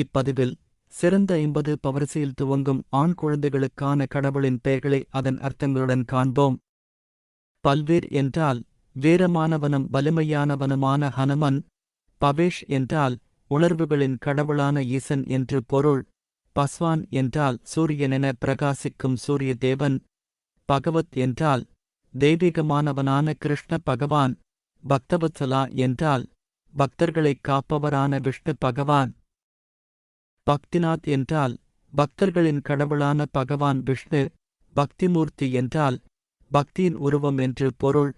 இப்பதிவில் சிறந்த ஐம்பது பவரிசையில் துவங்கும் ஆண் குழந்தைகளுக்கான கடவுளின் பெயர்களை அதன் அர்த்தங்களுடன் காண்போம். பல்வேர் என்றால் வீரமானவனும் வலிமையானவனுமான ஹனுமன். பவேஷ் என்றால் உணர்வுகளின் கடவுளான ஈசன் என்று பொருள். பஸ்வான் என்றால் சூரியனென பிரகாசிக்கும் சூரிய தேவன். பகவத் என்றால் தெய்வீகமானவனான கிருஷ்ண பகவான். பக்தவத்சலா என்றால் பக்தர்களைக் காப்பவரான விஷ்ணு பகவான். பக்திநாத் என்றால் பக்தர்களின் கடவுளான பகவான் விஷ்ணு பக்திமூர்த்தி என்றால் பக்தியின் உருவம் என்று பொருள்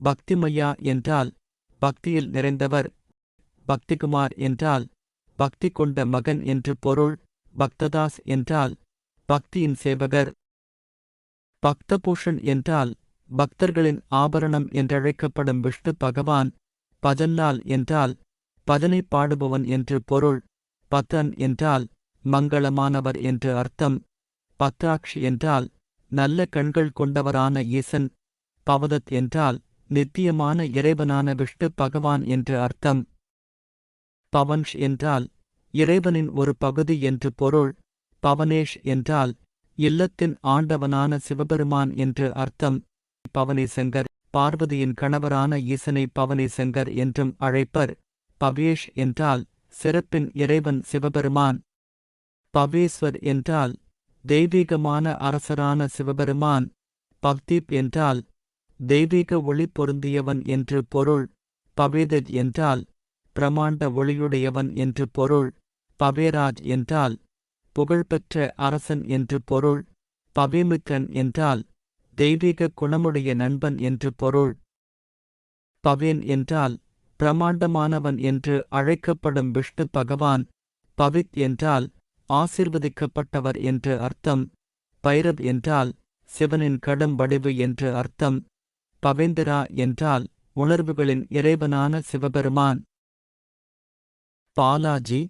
பக்திமையா என்றால் பக்தியில் நிறைந்தவர் பக்திகுமார் என்றால் பக்தி கொண்ட மகன் என்று பொருள் பக்ததாஸ் என்றால் பக்தியின் சேவகர். பக்தபூஷன் என்றால் பக்தர்களின் ஆபரணம் என்றழைக்கப்படும் விஷ்ணு பகவான் பஜன்னால் என்றால் பஜனை பாடுபவன் என்று பொருள் பத்தன் என்றால் மங்களமானவர் என்று அர்த்தம். பத்ராக்ஷ் என்றால் நல்ல கண்கள் கொண்டவரான ஈசன். பவதத் என்றால் நித்தியமான இறைவனான விஷ்ணு பகவான் என்று அர்த்தம். பவன்ஷ் என்றால் இறைவனின் ஒரு பகுதி என்று பொருள். பவனேஷ் என்றால் இல்லத்தின் ஆண்டவனான சிவபெருமான் என்று அர்த்தம். பவனிசங்கர் பார்வதியின் கணவரான ஈசனை பவனிசங்கர் என்றும் அழைப்பர். பவேஷ் என்றால் சிறப்பின் இறைவன் சிவபெருமான். பவேஸ்வர் என்றால் தெய்வீகமான அரசரான சிவபெருமான். பக்தீப் என்றால் தெய்வீக ஒளி பொருந்தியவன் என்று பொருள். பவேதத் என்றால் பிரமாண்ட ஒளியுடையவன் என்று பொருள். பவேராஜ் என்றால் புகழ்பெற்ற அரசன் என்று பொருள். பவேமிக்கன் என்றால் தெய்வீக குணமுடைய நண்பன் என்று பொருள். பவேன் என்றால் பிரமாண்டமானவன் என்று அழைக்கப்படும் விஷ்ணு பகவான் பவித் என்றால் ஆசிர்வதிக்கப்பட்டவர் என்று அர்த்தம். பைரவ் என்றால் சிவனின் கடும் வடிவு என்று அர்த்தம். பவேந்திரா என்றால் உணர்வுகளின் இறைவனான சிவபெருமான். பாலாஜி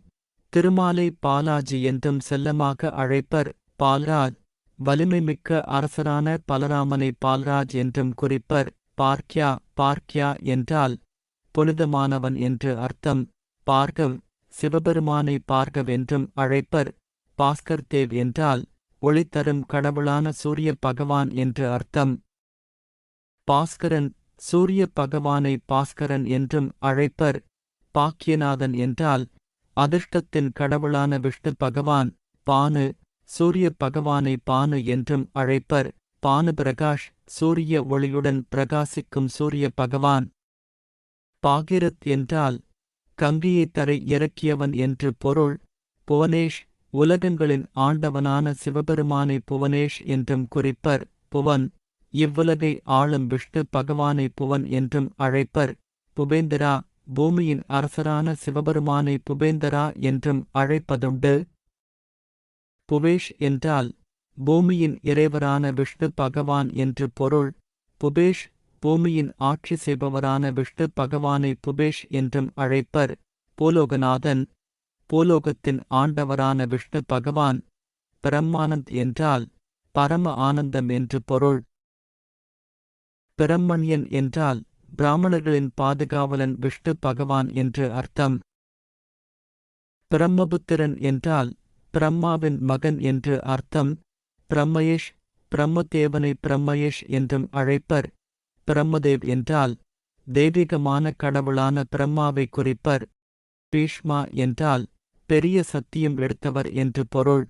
திருமாலை பாலாஜி என்றும் செல்லமாக அழைப்பர் பால்ராஜ் வலிமைமிக்க அரசரான பலராமனை பால்ராஜ் என்றும் குறிப்பர் பார்க்யா பார்க்யா என்றால் புனிதமானவன் என்று அர்த்தம். பார்கவ் சிவபெருமானை பார்க்கவென்றும் அழைப்பர். பாஸ்கர் தேவ் என்றால் ஒளித்தரும் கடவுளான சூரிய பகவான் என்று அர்த்தம். பாஸ்கரன் சூரிய பகவானை பாஸ்கரன் என்றும் அழைப்பர். பாக்கியநாதன் என்றால் அதிர்ஷ்டத்தின் கடவுளான விஷ்ணு பகவான் பானு சூரிய பகவானை பானு என்றும் அழைப்பர். பானு பிரகாஷ் சூரிய ஒளியுடன் பிரகாசிக்கும் சூரிய பகவான். பாகிரத் என்றால் கங்கியை தரை இறக்கியவன் என்று பொருள் புவனேஷ் உலகங்களின் ஆண்டவனான சிவபெருமானை புவனேஷ் என்றும் குறிப்பர் புவன் இவ்வுலகை ஆளும் விஷ்ணு பகவானை புவன் என்றும் அழைப்பர் புபேந்திரா பூமியின் அரசரான சிவபெருமானை புபேந்தரா என்றும் அழைப்பதுண்டு. புவேஷ் என்றால் பூமியின் இறைவரான விஷ்ணு பகவான் என்று பொருள் புபேஷ் பூமியின் ஆட்சி செய்பவரான விஷ்ணு பகவானை புபேஷ் என்றும் அழைப்பர். பூலோகநாதன். பூலோகத்தின் ஆண்டவரான விஷ்ணு பகவான். பிரம்மானந்த் என்றால் பரம ஆனந்தம் என்று பொருள். பிரம்மண்யன் என்றால் பிராமணர்களின் பாதுகாவலன் விஷ்ணு பகவான் என்று அர்த்தம். பிரம்மபுத்திரன் என்றால் பிரம்மாவின் மகன் என்று அர்த்தம். பிரம்மயேஷ் பிரம்மதேவனை பிரம்மயேஷ் என்றும் அழைப்பர். பிரம்மதேவ் என்றால் தெய்வீகமான கடவுளான பிரம்மாவை குறிப்பர். பீஷ்மா என்றால் பெரிய சத்தியம் எடுத்தவர் என்று பொருள்.